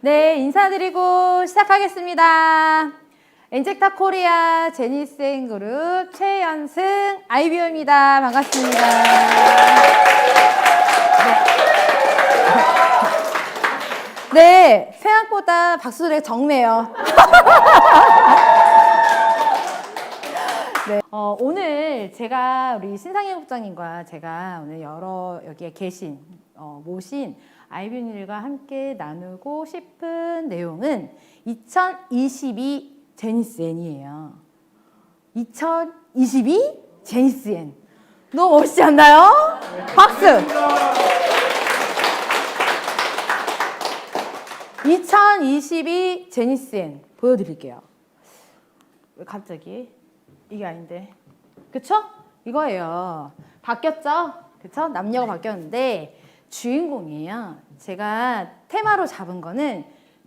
네, 인사드리고 시작하겠습니다. 엔젝타 코리아 제니스앤 그룹 최연승 아이비오입니다. 반갑습니다. 네. 네, 생각보다 박수를 적네요. 네, 어, 오늘 제가 우리 신상희 국장님과 제가 오늘 여러 여기에 계신 어, 모신 아이비닐과 함께 나누고 싶은 내용은 2022 제니스엔이에요. 2022 제니스엔. 너무 멋있지 않나요? 박수! 2022 제니스엔 보여드릴게요. 왜 갑자기? 이게 아닌데. 그쵸? 이거예요. 바뀌었죠? 그쵸? 남녀가 바뀌었는데 주인공이에요. 제가 테마로 잡은 거는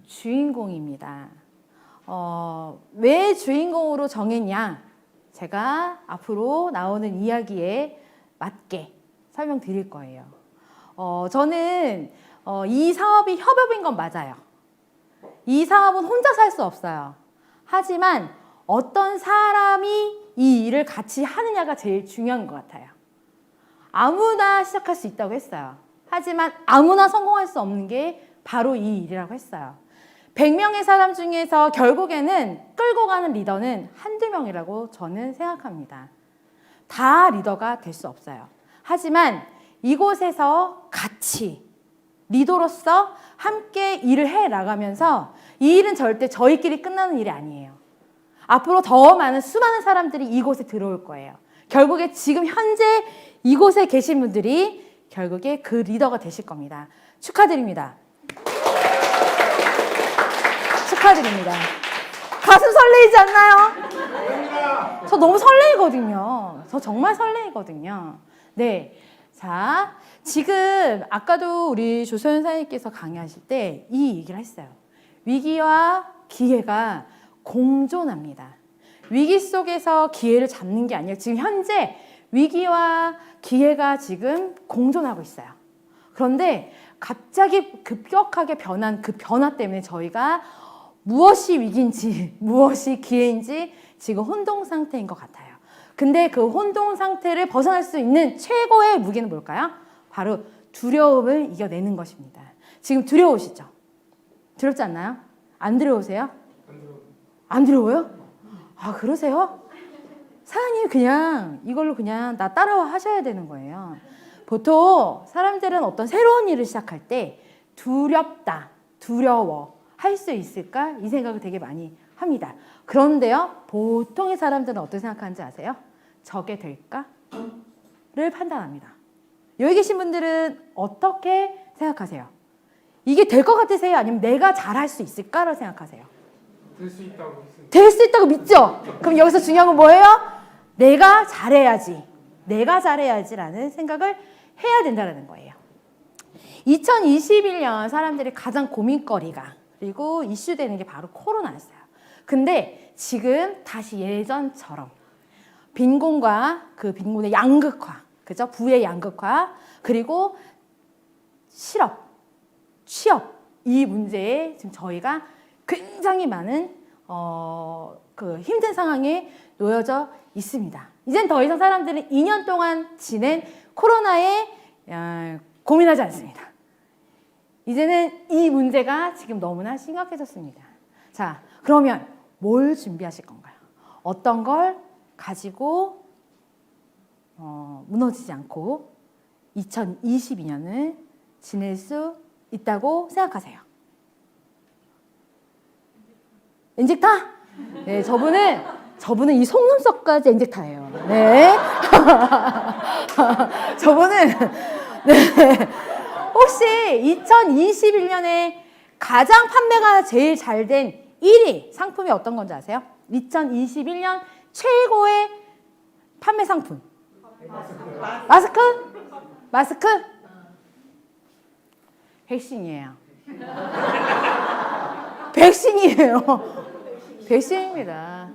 주인공입니다. 어, 왜 주인공으로 정했냐? 제가 앞으로 나오는 이야기에 맞게 설명드릴 거예요. 어, 저는 어, 이 사업이 협업인 건 맞아요. 이 사업은 혼자 살 수 없어요. 하지만 어떤 사람이 이 일을 같이 하느냐가 제일 중요한 것 같아요. 아무나 시작할 수 있다고 했어요. 하지만 아무나 성공할 수 없는 게 바로 이 일이라고 했어요. 100명의 사람 중에서 결국에는 끌고 가는 리더는 한두 명이라고 저는 생각합니다. 다 리더가 될 수 없어요. 하지만 이곳에서 같이 리더로서 함께 일을 해 나가면서 이 일은 절대 저희끼리 끝나는 일이 아니에요. 앞으로 더 많은 수많은 사람들이 이곳에 들어올 거예요. 결국에 지금 현재 이곳에 계신 분들이 결국에 그 리더가 되실 겁니다. 축하드립니다. 축하드립니다. 가슴 설레이지 않나요? 저 너무 설레이거든요. 저 정말 설레이거든요. 네. 자, 지금 아까도 우리 조소연 사님께서 강의하실 때 이 얘기를 했어요. 위기와 기회가 공존합니다. 위기 속에서 기회를 잡는 게 아니라 지금 현재 위기와 기회가 지금 공존하고 있어요. 그런데 갑자기 급격하게 변한 그 변화 때문에 저희가 무엇이 위기인지 무엇이 기회인지 지금 혼동 상태인 것 같아요. 근데 그 혼동 상태를 벗어날 수 있는 최고의 무기는 뭘까요? 바로 두려움을 이겨내는 것입니다. 지금 두려우시죠? 두렵지 않나요? 안 두려우세요? 안 두려워요? 아, 그러세요? 사장님 그냥 이걸로 그냥 나 따라와 하셔야 되는 거예요. 보통 사람들은 어떤 새로운 일을 시작할 때 두렵다, 두려워, 할 수 있을까? 이 생각을 되게 많이 합니다. 그런데요, 보통의 사람들은 어떻게 생각하는지 아세요? 저게 될까?를 판단합니다. 여기 계신 분들은 어떻게 생각하세요? 이게 될 것 같으세요? 아니면 내가 잘할 수 있을까를 생각하세요? 될 수 있다고 했습니다. 될수 있다고 믿죠? 그럼 여기서 중요한 건 뭐예요? 내가 잘해야지. 내가 잘해야지라는 생각을 해야 된다는 거예요. 2021년 사람들이 가장 고민거리가 그리고 이슈되는 게 바로 코로나였어요. 근데 지금 다시 예전처럼 빈곤과 그 빈곤의 양극화, 그죠? 부의 양극화, 그리고 실업, 취업 이 문제에 지금 저희가 굉장히 많은 어, 그 힘든 상황에 놓여져 있습니다. 이젠 더 이상 사람들은 2년 동안 지낸 코로나에 어, 고민하지 않습니다. 이제는 이 문제가 지금 너무나 심각해졌습니다. 자, 그러면 뭘 준비하실 건가요? 어떤 걸 가지고 어, 무너지지 않고 2022년을 지낼 수 있다고 생각하세요? 엔젝타? 네, 저분은 저분은 이 속눈썹까지 엔젝타예요. 네. 저분은 네. 혹시 2021년에 가장 판매가 제일 잘 된 1위 상품이 어떤 건지 아세요? 2021년 최고의 판매 상품. 마스크? 마스크? 백신이에요. 백신이에요. 백신입니다.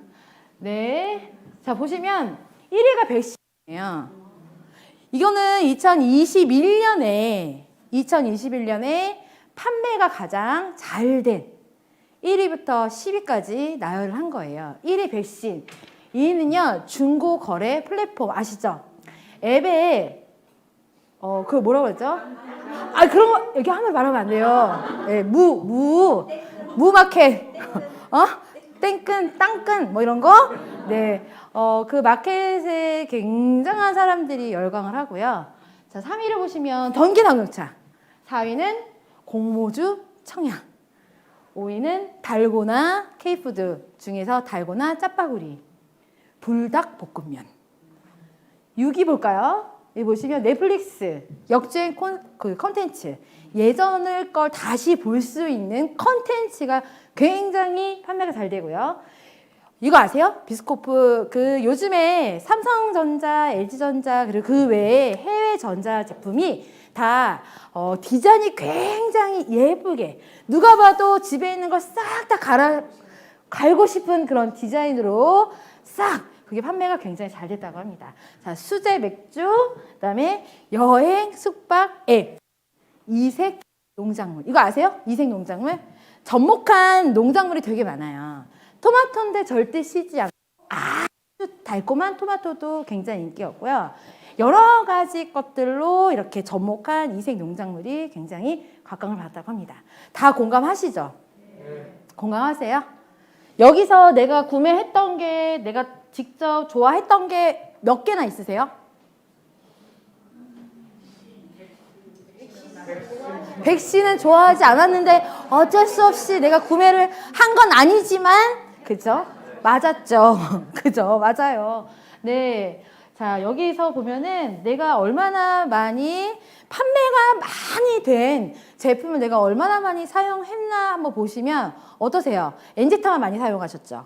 네. 자, 보시면 1위가 백신이에요. 이거는 2021년에 2021년에 판매가 가장 잘 된 1위부터 10위까지 나열을 한 거예요. 1위 백신. 2위는요, 중고 거래 플랫폼 아시죠? 앱에, 어, 그걸 뭐라고 그랬죠? 아, 그런 거, 여기 함부로 말하면 안 돼요. 예, 무, 무, 무마켓. 어? 땡끈, 땅끈, 뭐 이런 거? 네. 어, 그 마켓에 굉장한 사람들이 열광을 하고요. 자, 3위를 보시면 전기당국차. 4위는 공모주 청양. 5위는 달고나 케이푸드 중에서 달고나 짜파구리. 불닭 볶음면. 6위 볼까요? 여기 보시면 넷플릭스 역주행 콘, 그 컨텐츠 예전을 걸 다시 볼 수 있는 컨텐츠가 굉장히 판매가 잘 되고요. 이거 아세요? 비스코프 그 요즘에 삼성전자, LG전자 그리고 그 외에 해외 전자 제품이 다 어, 디자인이 굉장히 예쁘게 누가 봐도 집에 있는 걸 싹 다 갈아 갈고 싶은 그런 디자인으로 싹 그게 판매가 굉장히 잘 됐다고 합니다. 자 수제 맥주 그다음에 여행 숙박 앱 이색 농작물 이거 아세요? 이색 농작물 접목한 농작물이 되게 많아요. 토마토인데 절대 쉬지 않고 아주 달콤한 토마토도 굉장히 인기였고요. 여러 가지 것들로 이렇게 접목한 이색 농작물이 굉장히 각광을 받았다고 합니다. 다 공감하시죠? 공감하세요? 여기서 내가 구매했던 게 내가 직접 좋아했던 게 몇 개나 있으세요? 백신은 좋아하지 않았는데 어쩔 수 없이 내가 구매를 한 건 아니지만 그죠? 맞았죠. 그죠? 맞아요. 네. 자, 여기서 보면은 내가 얼마나 많이 판매가 많이 된 제품을 내가 얼마나 많이 사용했나 한번 보시면 어떠세요? 엔제타만 많이 사용하셨죠?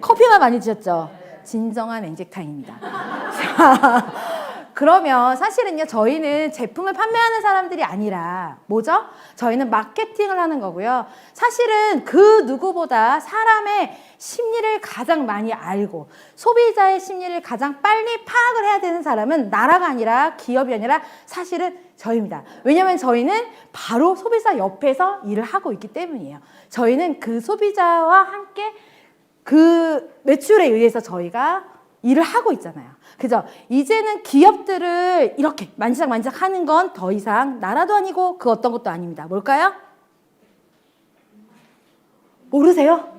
커피만 많이 드셨죠? 진정한 엔젝타입니다. 자, 그러면 사실은요, 저희는 제품을 판매하는 사람들이 아니라, 뭐죠? 저희는 마케팅을 하는 거고요. 사실은 그 누구보다 사람의 심리를 가장 많이 알고, 소비자의 심리를 가장 빨리 파악을 해야 되는 사람은 나라가 아니라 기업이 아니라 사실은 저희입니다. 왜냐면 저희는 바로 소비자 옆에서 일을 하고 있기 때문이에요. 저희는 그 소비자와 함께 그 매출에 의해서 저희가 일을 하고 있잖아요. 그죠? 이제는 기업들을 이렇게 만지작만지작 하는 건 더 이상 나라도 아니고 그 어떤 것도 아닙니다. 뭘까요? 모르세요?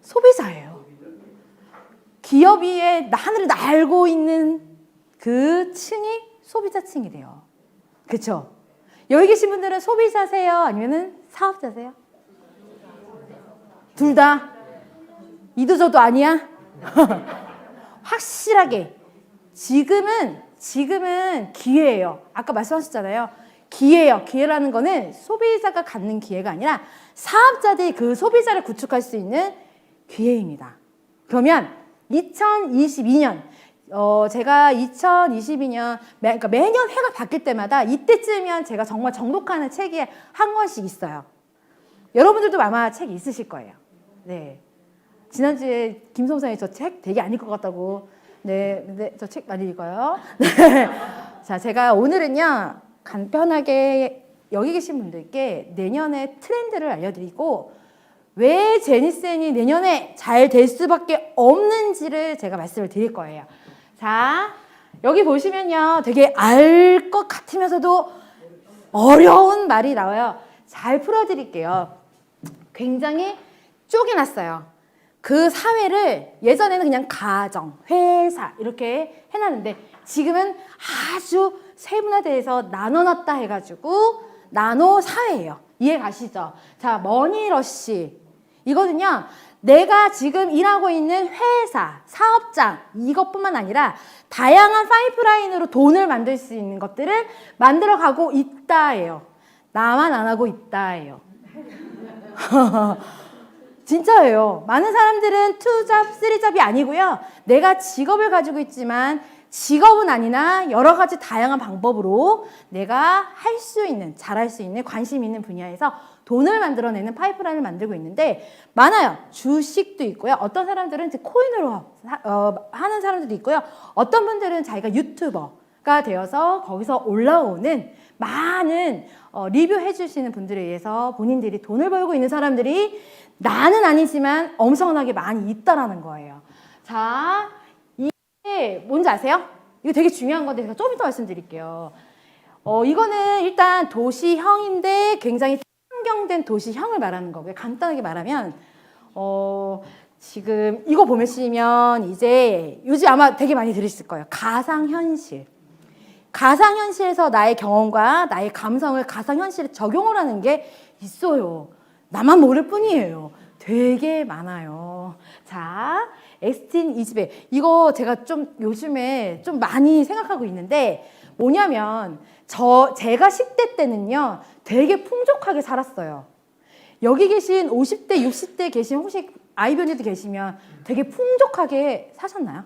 소비자예요. 기업의 하늘을 날고 있는 그 층이 소비자층이래요. 그렇죠? 여기 계신 분들은 소비자세요? 아니면은 사업자세요? 둘 다? 이도 저도 아니야? 확실하게 지금은 지금은 기회예요. 아까 말씀하셨잖아요. 기회예요. 기회라는 거는 소비자가 갖는 기회가 아니라 사업자들이 그 소비자를 구축할 수 있는 기회입니다. 그러면 2022년 어 제가 2022년 매, 그러니까 매년 해가 바뀔 때마다 이때쯤이면 제가 정말 정독하는 책이 한 권씩 있어요. 여러분들도 아마 책이 있으실 거예요. 네. 지난주에 김성상이 저 책 되게 안 읽을 것 같다고. 네, 근데 저 책 많이 읽어요. 네. 자, 제가 오늘은요, 간편하게 여기 계신 분들께 내년의 트렌드를 알려드리고, 왜 제니센이 내년에 잘 될 수밖에 없는지를 제가 말씀을 드릴 거예요. 자, 여기 보시면요, 되게 알 것 같으면서도 어려운 말이 나와요. 잘 풀어드릴게요. 굉장히 쪼개놨어요. 그 사회를 예전에는 그냥 가정, 회사 이렇게 해놨는데 지금은 아주 세분화돼서 나눠놨다 해가지고 나노 사회예요. 이해 가시죠? 자, 머니러시 이거는요. 내가 지금 일하고 있는 회사, 사업장 이것뿐만 아니라 다양한 파이프라인으로 돈을 만들 수 있는 것들을 만들어 가고 있다예요. 나만 안 하고 있다예요. 진짜예요. 많은 사람들은 투잡, 쓰리잡이 아니고요. 내가 직업을 가지고 있지만 직업은 아니나 여러 가지 다양한 방법으로 내가 할 수 있는, 잘할 수 있는, 관심 있는 분야에서 돈을 만들어내는 파이프라인을 만들고 있는데 많아요. 주식도 있고요. 어떤 사람들은 이제 코인으로 사- 어, 하는 사람들도 있고요. 어떤 분들은 자기가 유튜버, 가 되어서 거기서 올라오는 많은 어, 리뷰해 주시는 분들에 의해서 본인들이 돈을 벌고 있는 사람들이 나는 아니지만 엄청나게 많이 있다라는 거예요. 자, 이게 뭔지 아세요? 이거 되게 중요한 건데 제가 좀 이따 말씀드릴게요. 어, 이거는 일단 도시형인데 굉장히 환경된 도시형을 말하는 거고요. 간단하게 말하면 어, 지금 이거 보시면 이제 요즘 아마 되게 많이 들으실 거예요. 가상현실. 가상현실에서 나의 경험과 나의 감성을 가상현실에 적용을 하는 게 있어요. 나만 모를 뿐이에요. 되게 많아요. 자, 엑스틴 이집에 이거 제가 좀 요즘에 좀 많이 생각하고 있는데 뭐냐면 저 제가 10대 때는요 되게 풍족하게 살았어요. 여기 계신 50대, 60대 계신 혹시 아이변이도 계시면 되게 풍족하게 사셨나요?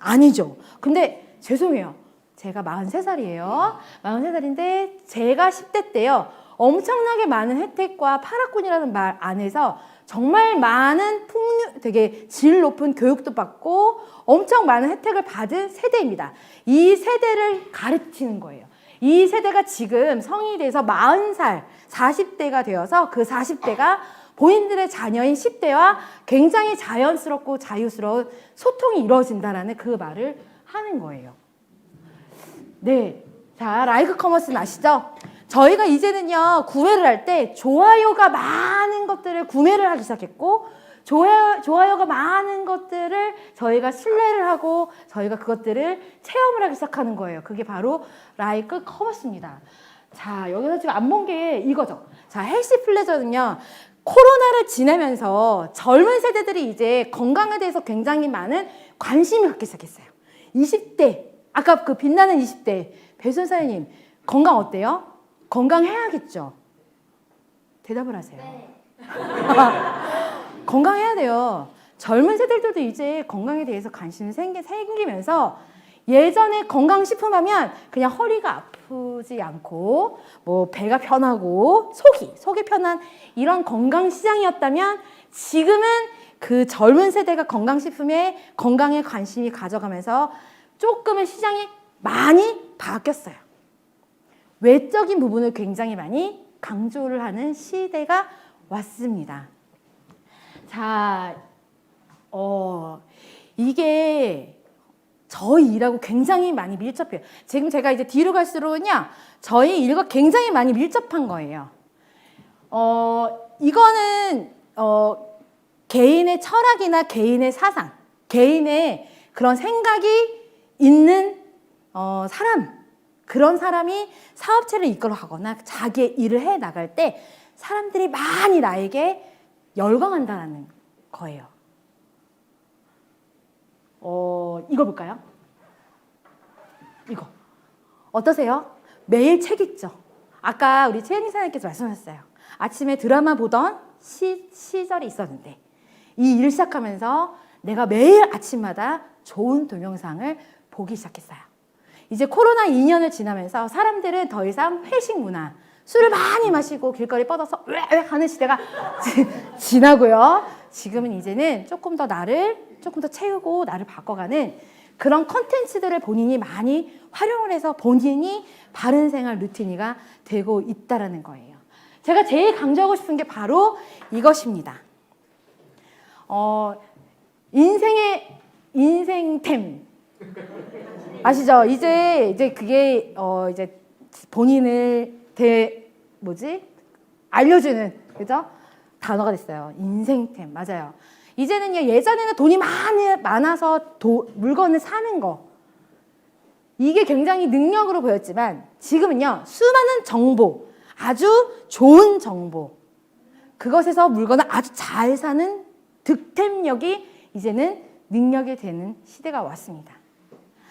아니죠. 근데 죄송해요. 제가 43살이에요. 43살인데 제가 10대 때요. 엄청나게 많은 혜택과 파라군이라는 말 안에서 정말 많은 풍류, 되게 질 높은 교육도 받고 엄청 많은 혜택을 받은 세대입니다. 이 세대를 가르치는 거예요. 이 세대가 지금 성인이 돼서 40살, 40대가 되어서 그 40대가 본인들의 자녀인 10대와 굉장히 자연스럽고 자유스러운 소통이 이루어진다라는 그 말을 하는 거예요. 네. 자, 라이크 커머스는 아시죠? 저희가 이제는요, 구매를 할 때 좋아요가 많은 것들을 구매를 하기 시작했고, 좋아요, 좋아요가 많은 것들을 저희가 신뢰를 하고, 저희가 그것들을 체험을 하기 시작하는 거예요. 그게 바로 라이크 커머스입니다. 자, 여기서 지금 안 본 게 이거죠. 자, 헬시 플레저는요, 코로나를 지내면서 젊은 세대들이 이제 건강에 대해서 굉장히 많은 관심을 갖기 시작했어요. 20대, 아까 그 빛나는 20대, 배순 사장님, 건강 어때요? 건강해야겠죠? 대답을 하세요. 건강해야 돼요. 젊은 세대들도 이제 건강에 대해서 관심이 생기, 생기면서 예전에 건강식품 하면 그냥 허리가 아프지 않고 뭐 배가 편하고 속이 속이 편한 이런 건강 시장이었다면 지금은 그 젊은 세대가 건강식품에 건강에 관심이 가져가면서 조금은 시장이 많이 바뀌었어요. 외적인 부분을 굉장히 많이 강조를 하는 시대가 왔습니다. 자, 어, 이게 저희 일하고 굉장히 많이 밀접해요. 지금 제가 이제 뒤로 갈수록은요, 저희 일과 굉장히 많이 밀접한 거예요. 어, 이거는, 어, 개인의 철학이나 개인의 사상, 개인의 그런 생각이 있는, 어, 사람, 그런 사람이 사업체를 이끌어가거나 자기의 일을 해 나갈 때 사람들이 많이 나에게 열광한다는 거예요. 어, 이거 볼까요? 이거. 어떠세요? 매일 책 읽죠? 아까 우리 최은희 사장님께서 말씀하셨어요. 아침에 드라마 보던 시, 시절이 있었는데, 이 일을 시작하면서 내가 매일 아침마다 좋은 동영상을 보기 시작했어요. 이제 코로나 2년을 지나면서 사람들은 더 이상 회식 문화, 술을 많이 마시고 길거리 뻗어서 왜왜 하는 시대가 지- 지나고요. 지금은 이제는 조금 더 나를 조금 더 채우고 나를 바꿔가는 그런 컨텐츠들을 본인이 많이 활용을 해서 본인이 바른 생활 루틴이가 되고 있다라는 거예요. 제가 제일 강조하고 싶은 게 바로 이것입니다. 어, 인생의 인생템 아시죠? 이제 이제 그게 어 이제 본인을 대 뭐지 알려주는 그죠 단어가 됐어요. 인생템 맞아요. 이제는요 예전에는 돈이 많이 많아서 도, 물건을 사는 거 이게 굉장히 능력으로 보였지만 지금은요 수많은 정보 아주 좋은 정보 그것에서 물건을 아주 잘 사는 득템력이 이제는 능력이 되는 시대가 왔습니다.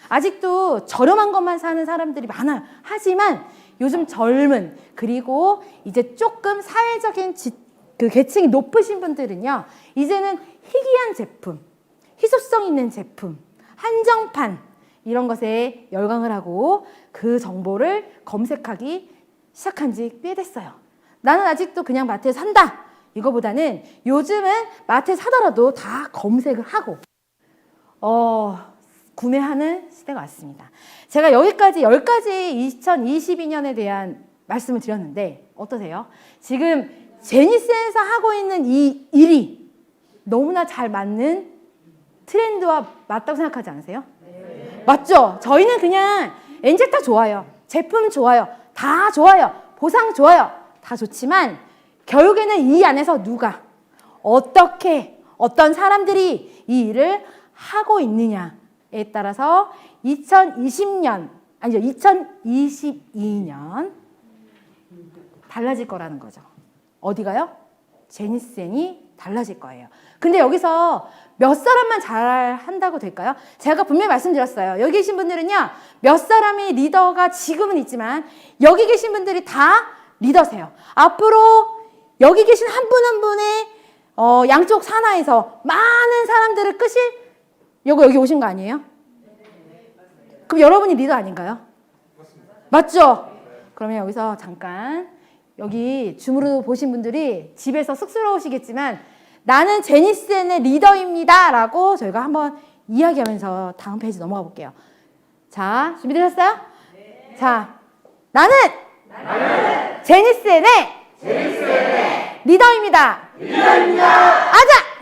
아직도 저렴한 것만 사는 사람들이 많아요. 하지만 요즘 젊은 그리고 이제 조금 사회적인 지, 그 계층이 높으신 분들은요. 이제는 희귀한 제품, 희소성 있는 제품, 한정판 이런 것에 열광을 하고 그 정보를 검색하기 시작한 지 꽤 됐어요. 나는 아직도 그냥 마트에서 산다. 이거보다는 요즘은 마트에 사더라도 다 검색을 하고 어, 구매하는 시대가 왔습니다. 제가 여기까지 10가지 2022년에 대한 말씀을 드렸는데 어떠세요? 지금 제니스에서 하고 있는 이 일이 너무나 잘 맞는 트렌드와 맞다고 생각하지 않으세요? 맞죠? 저희는 그냥 엔젤 다 좋아요. 제품 좋아요. 다 좋아요. 보상 좋아요. 다 좋지만 결국에는 이 안에서 누가 어떻게 어떤 사람들이 이 일을 하고 있느냐 에 따라서 2020년 아니죠 2022년 달라질 거라는 거죠. 어디가요? 제니스엔이 달라질 거예요. 근데 여기서 몇 사람만 잘 한다고 될까요? 제가 분명히 말씀드렸어요. 여기 계신 분들은요, 몇 사람이 리더가 지금은 있지만, 여기 계신 분들이 다 리더세요. 앞으로 여기 계신 한 분한 분의 어, 양쪽 산하에서 많은 사람들을 끄실, 요거 여기 오신 거 아니에요? 그럼 여러분이 리더 아닌가요? 맞죠? 그러면 여기서 잠깐 여기 줌으로 보신 분들이 집에서 쑥스러우시겠지만 나는 제니스의 리더입니다 라고 저희가 한번 이야기하면서 다음 페이지 넘어가 볼게요. 자, 준비되셨어요? 자, 나는, 제니스의 리더입니다. 아자!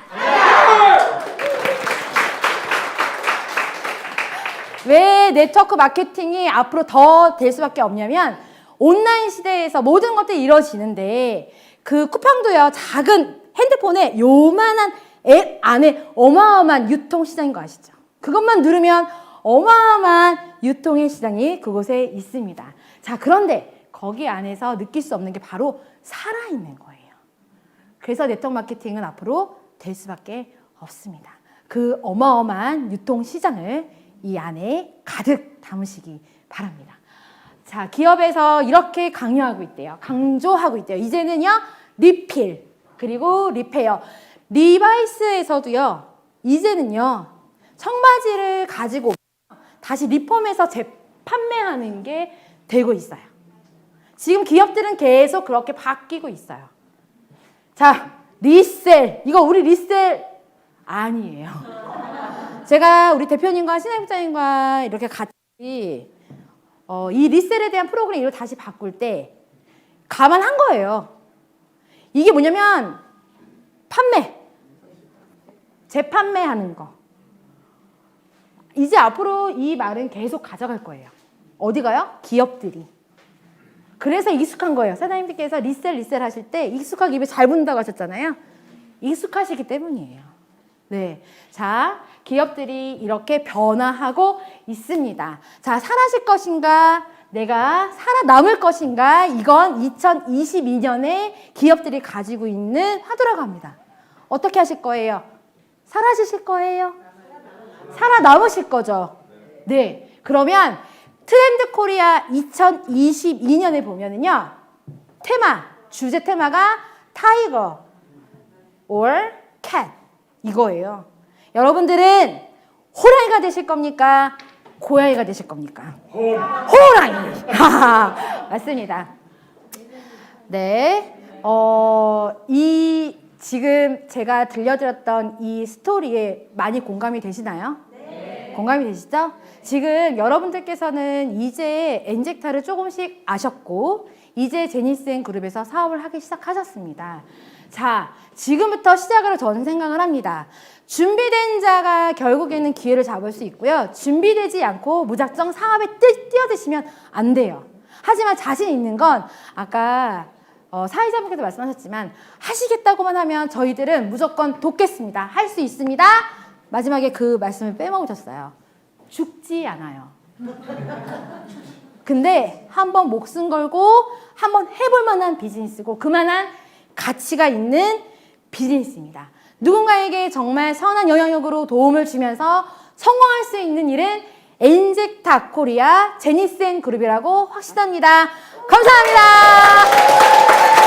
왜 네트워크 마케팅이 앞으로 더 될 수밖에 없냐면 온라인 시대에서 모든 것들이 이루어지는데 그 쿠팡도요 작은 핸드폰에 요만한 앱 안에 어마어마한 유통 시장인 거 아시죠? 그것만 누르면 어마어마한 유통의 시장이 그곳에 있습니다. 자 그런데 거기 안에서 느낄 수 없는 게 바로 살아있는 거예요. 그래서 네트워크 마케팅은 앞으로 될 수밖에 없습니다. 그 어마어마한 유통 시장을 이 안에 가득 담으시기 바랍니다. 자, 기업에서 이렇게 강요하고 있대요. 강조하고 있대요. 이제는요, 리필, 그리고 리페어. 리바이스에서도요, 이제는요, 청바지를 가지고 다시 리폼해서 재판매하는 게 되고 있어요. 지금 기업들은 계속 그렇게 바뀌고 있어요. 자, 리셀. 이거 우리 리셀 아니에요. 제가 우리 대표님과 신혜국장님과 이렇게 같이 어, 이 리셀에 대한 프로그램을 다시 바꿀 때 감안한 거예요. 이게 뭐냐면 판매, 재판매하는 거. 이제 앞으로 이 말은 계속 가져갈 거예요. 어디 가요? 기업들이. 그래서 익숙한 거예요. 사장님들께서 리셀 리셀 하실 때 익숙하게 입에 잘 붙는다고 하셨잖아요. 익숙하시기 때문이에요. 네. 자, 기업들이 이렇게 변화하고 있습니다. 자, 사라질 것인가? 내가 살아남을 것인가? 이건 2022년에 기업들이 가지고 있는 화두라고 합니다. 어떻게 하실 거예요? 사라지실 거예요? 살아남으실 거죠? 네. 그러면 트렌드 코리아 2022년에 보면은요, 테마, 주제 테마가 타이거, or cat. 이거예요. 여러분들은 호랑이가 되실 겁니까? 고양이가 되실 겁니까? 호랑이. 맞습니다. 네. 어, 이 지금 제가 들려드렸던 이 스토리에 많이 공감이 되시나요? 공감이 되시죠? 지금 여러분들께서는 이제 엔젝타를 조금씩 아셨고 이제 제니스 앤 그룹에서 사업을 하기 시작하셨습니다. 자, 지금부터 시작을 저는 생각을 합니다. 준비된 자가 결국에는 기회를 잡을 수 있고요. 준비되지 않고 무작정 사업에 뛰, 뛰어드시면 안 돼요. 하지만 자신 있는 건 아까 어, 사회자분께서 말씀하셨지만 하시겠다고만 하면 저희들은 무조건 돕겠습니다. 할 수 있습니다. 마지막에 그 말씀을 빼먹으셨어요. 죽지 않아요. 근데 한번 목숨 걸고 한번 해볼 만한 비즈니스고 그만한 가치가 있는 비즈니스입니다. 누군가에게 정말 선한 영향력으로 도움을 주면서 성공할 수 있는 일은 엔젝타 코리아 제니센 그룹이라고 확신합니다. 감사합니다.